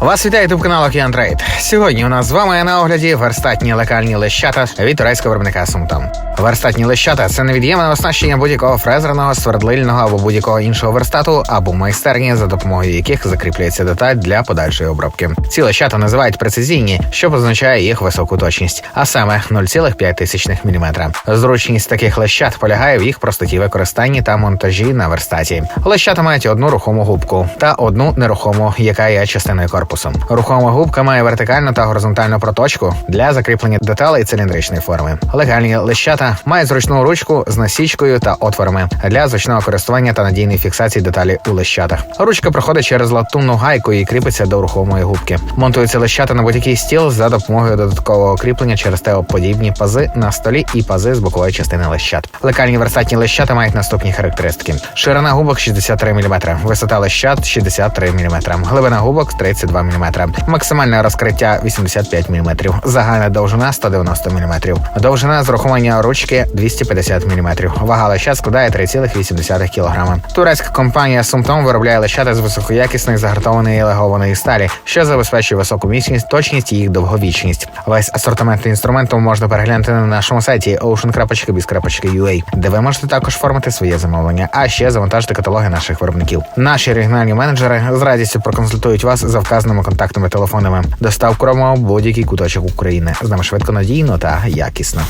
Вас вітає ютуб канал Океан. Сьогодні у нас з вами на огляді верстатні лекальні лещата від турецького виробника Сумтом. Верстатні лещата це невід'ємне оснащення будь-якого фрезерного, свердлильного або будь-якого іншого верстату або майстерні, за допомогою яких закріплюється деталь для подальшої обробки. Ці лещата називають прецизійні, що позначає їх високу точність, а саме 0,5 мм. Зручність таких лещат полягає в їх простоті використанні та монтажі на верстаті. Лещата мають одну рухому губку та одну нерухому, яка є частиною корпусу. Рухома губка має вертикальну та горизонтальну проточку для закріплення деталей циліндричної форми. Легальні лещата мають зручну ручку з насічкою та отворами для зручного користування та надійної фіксації деталі у лещатах. Ручка проходить через латунну гайку і кріпиться до рухомої губки. Монтуються лещата на будь-який стіл за допомогою додаткового кріплення через теоподібні пази на столі і пази з бокової частини лещат. Лекальні верстатні лещата мають наступні характеристики: ширина губок 63 мм, висота лещат 63 мм, глибина губок 32 мм, максимальне розкриття 85 мм, загальна довжина 190 мм, довжина зрахування ручки 250 мм, вага лещат складає 3,8 кг. Турецька компанія Сумтом виробляє лещата з високоякісної загартованої легованої сталі, що забезпечує високу міцність, точність і їх довговічність. Весь асортимент інструменту можна переглянути на нашому сайті ocean.biz.ua, де ви можете також оформити своє замовлення, а ще завантажити каталоги наших виробників. Наші регіональні менеджери з радістю проконсультують вас за вказаними контактними телефонами. Доставку робимо будь-який куточок України. З нами швидко надійно та якісно.